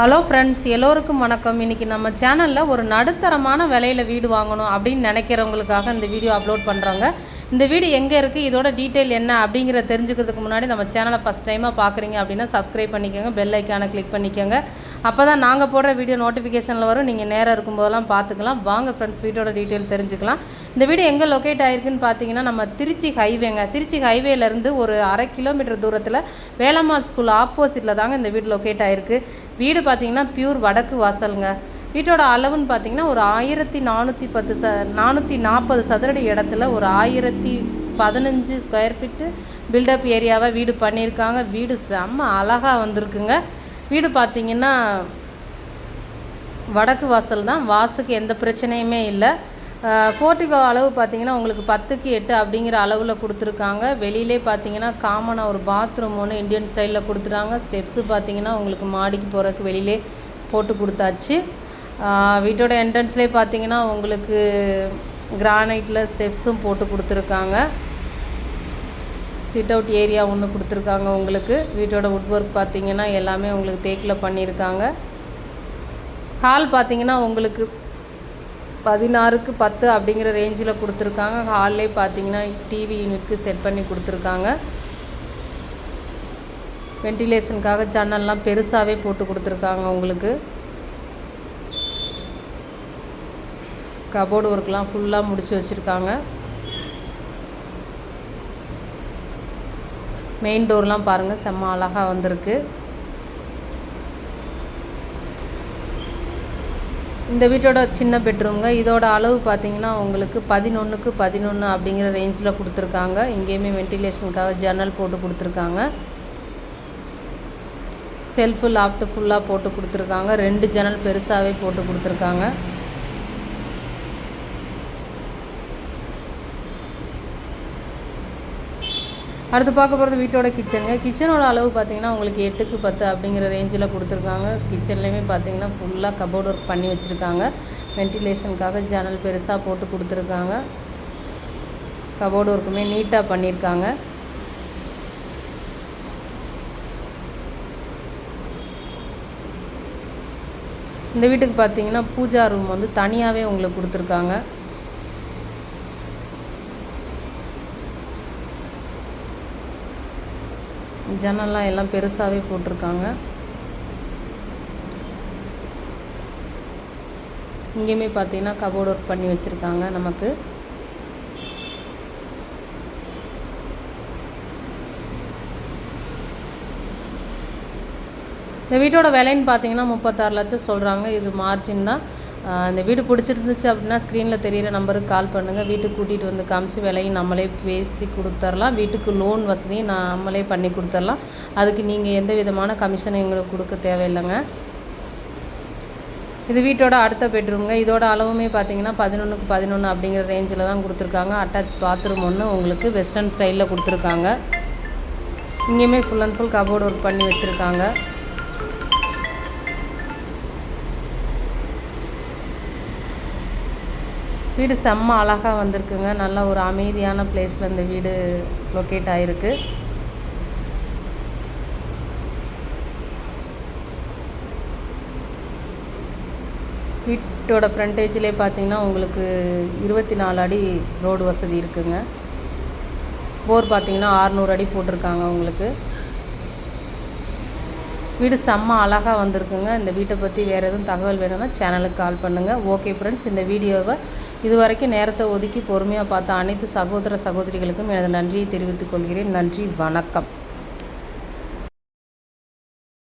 Hello friends எல்லோருக்கும் வணக்கம். இன்றைக்கி நம்ம சேனலில் ஒரு நடுத்தரமான விலையில் வீடு வாங்கணும் அப்படின்னு நினைக்கிறவங்களுக்காக இந்த வீடியோ அப்லோட் பண்ணுறாங்க இந்த வீடு எங்கே இருக்குது இதோட டீட்டெயில் என்ன? அப்படிங்கிறத தெரிஞ்சுக்கிறதுக்கு முன்னாடி நம்ம சேனலை ஃபஸ்ட் டைமாக பார்க்குறீங்க அப்படின்னா சப்ஸ்கிரைப் பண்ணிக்கோங்க. பெல் ஐக்கானை கிளிக் பண்ணிக்கோங்க. அப்போ தான் நாங்கள் போடுற வீடியோ நோட்டிஃபிகேஷனில் வரும். நீங்கள் நேராக இருக்கும்போதெல்லாம் பார்த்துக்கலாம். வாங்க ஃப்ரெண்ட்ஸ் வீட்டோட டீட்டெயில் தெரிஞ்சுக்கலாம். இந்த வீடு எங்கே லொக்கேட் ஆயிருக்குன்னு பார்த்தீங்கன்னா நம்ம திருச்சி ஹைவேங்க திருச்சி ஹைவேலேருந்து ஒரு அரை கிலோமீட்டர் தூரத்தில் வேளம்மாள் ஸ்கூல் ஆப்போசிட்டில் தாங்க இந்த வீடு லொக்கேட் ஆகிருக்கு வீடு பார்த்தீங்கன்னா பியூர் வடக்கு வாசலுங்க. வீட்டோட அளவுன்னு பார்த்தீங்கன்னா ஒரு ஆயிரத்தி நானூற்றி பத்து ச நானூற்றி நாற்பது சதுரடி இடத்துல ஒரு ஆயிரத்தி பதினஞ்சு ஸ்கொயர் ஃபீட்டு பில்டப் ஏரியாவை வீடு பண்ணியிருக்காங்க. வீடு செம்ம அழகாக வந்திருக்குங்க. வீடு பார்த்தீங்கன்னா வடக்கு வாசல் தான். வாஸ்துக்கு எந்த பிரச்சனையுமே இல்லை. ஃபோர்ட்டிகோ அளவு பார்த்தீங்கன்னா உங்களுக்கு பத்துக்கு எட்டு அப்படிங்கிற அளவில் கொடுத்துருக்காங்க. வெளியிலே பார்த்தீங்கன்னா காமனாக ஒரு பாத்ரூம் ஒன்று இந்தியன் ஸ்டைலில் கொடுத்துட்டாங்க. ஸ்டெப்ஸு பார்த்திங்கன்னா உங்களுக்கு மாடிக்கு போகிறதுக்கு வெளியிலே போட்டு கொடுத்தாச்சு. வீட்டோட என்ட்ரன்ஸ்லேயே பார்த்தீங்கன்னா உங்களுக்கு கிரானைட்டில் ஸ்டெப்ஸும் போட்டு கொடுத்துருக்காங்க. சிட் அவுட் ஏரியா ஒன்று கொடுத்துருக்காங்க உங்களுக்கு. வீட்டோட உட் ஒர்க் பார்த்தீங்கன்னா எல்லாமே உங்களுக்கு தேக்கில் பண்ணியிருக்காங்க. ஹால் பார்த்தீங்கன்னா உங்களுக்கு பதினாறுக்கு பத்து அப்படிங்கிற ரேஞ்சில் கொடுத்துருக்காங்க. ஹால்லே பார்த்தீங்கன்னா டிவி யூனிட்க்கு செட் பண்ணி கொடுத்துருக்காங்க. வென்டிலேஷனுக்காக ஜன்னல்லாம் பெருசாகவே போட்டு கொடுத்துருக்காங்க உங்களுக்கு. கபோர்டு ஒர்க்லாம் ஃபுல்லாக முடித்து வச்சுருக்காங்க. மெயின் டோர்லாம் பாருங்கள் செம்ம அழகாக வந்திருக்கு. இந்த வீட்டோட சின்ன பெட்ரூம்ங்க இதோட அளவு பார்த்தீங்கன்னா உங்களுக்கு பதினொன்றுக்கு பதினொன்று அப்படிங்கிற ரேஞ்சில் கொடுத்துருக்காங்க. இங்கேயுமே வென்டிலேஷனுக்காக ஜன்னல் போட்டு கொடுத்துருக்காங்க. செல்ஃபு லாப்ட்டு ஃபுல்லாக போட்டு கொடுத்துருக்காங்க. ரெண்டு ஜன்னல் பெருசாகவே போட்டு கொடுத்துருக்காங்க. அடுத்து பார்க்க போகிறது வீட்டோட கிச்சனுங்க கிச்சனோட அளவு பார்த்தீங்கன்னா உங்களுக்கு எட்டுக்கு பத்து அப்படிங்கிற ரேஞ்சில் கொடுத்துருக்காங்க. கிச்சன்லேயுமே பார்த்தீங்கன்னா ஃபுல்லாக கபோர்ட் ஒர்க் பண்ணி வச்சுருக்காங்க. வென்டிலேஷனுக்காக ஜன்னல் பெருசாக போட்டு கொடுத்துருக்காங்க. கபோர்டு ஒர்க்குமே நீட்டாக பண்ணியிருக்காங்க இந்த வீட்டுக்கு பார்த்தீங்கன்னா பூஜா ரூம் வந்து தனியாகவே உங்களுக்கு கொடுத்துருக்காங்க. ஜன்னல்லாம் எல்லாம் பெருசாகவே போட்டிருக்காங்க. இங்கேயுமே பார்த்தீங்கன்னா கபோர்ட் ஒர்க் பண்ணி வச்சுருக்காங்க நமக்கு. இந்த வீட்டோட விலைன்னு பார்த்தீங்கன்னா முப்பத்தாறு லட்சம் சொல்கிறாங்க இது மார்ஜின் தான். இந்த வீடு பிடிச்சிருந்துச்சு அப்படின்னா ஸ்க்ரீனில் தெரியிற நம்பருக்கு கால் பண்ணுங்கள் வீட்டுக்கு கூட்டிகிட்டு வந்து காமிச்சு விலையும் நம்மளே பேசி கொடுத்துர்லாம். வீட்டுக்கு லோன் வசதியும் நம்மளே பண்ணி கொடுத்துர்லாம். அதுக்கு நீங்கள் எந்த விதமான கமிஷன் எங்களுக்கு கொடுக்க தேவையில்லைங்க. இது வீட்டோட அடுத்த பெட்ரூம்ங்க இதோட அளவுமே பார்த்தீங்கன்னா பதினொன்றுக்கு பதினொன்று அப்படிங்கிற ரேஞ்சில் தான் கொடுத்துருக்காங்க. அட்டாச் பாத்ரூம் ஒன்று உங்களுக்கு வெஸ்டர்ன் ஸ்டைலில் கொடுத்துருக்காங்க. இங்கேயுமே full and full cupboard work பண்ணி வச்சுருக்காங்க. வீடு செம்ம அழகாக வந்திருக்குங்க. நல்ல ஒரு அமைதியான பிளேஸில் இந்த வீடு லொக்கேட் ஆகிருக்கு வீட்டோட ஃப்ரண்டேஜ்லேயே பார்த்தீங்கன்னா உங்களுக்கு இருபத்தி நாலு அடி ரோடு வசதி இருக்குங்க. போர் பார்த்தீங்கன்னா ஆறுநூறு அடி போட்டிருக்காங்க உங்களுக்கு. வீடு செம்ம அழகாக வந்திருக்குங்க. இந்த வீட்டை பற்றி வேறு எதுவும் தகவல் வேணும்னா சேனலுக்கு கால் பண்ணுங்கள் ஓகே ஃப்ரெண்ட்ஸ் இந்த வீடியோவை இதுவரைக்கும் நேரத்தை ஒதுக்கி பொறுமையாக பார்த்த அனைத்து சகோதர சகோதரிகளுக்கும் எனது நன்றியை தெரிவித்துக் கொள்கிறேன். நன்றி வணக்கம்.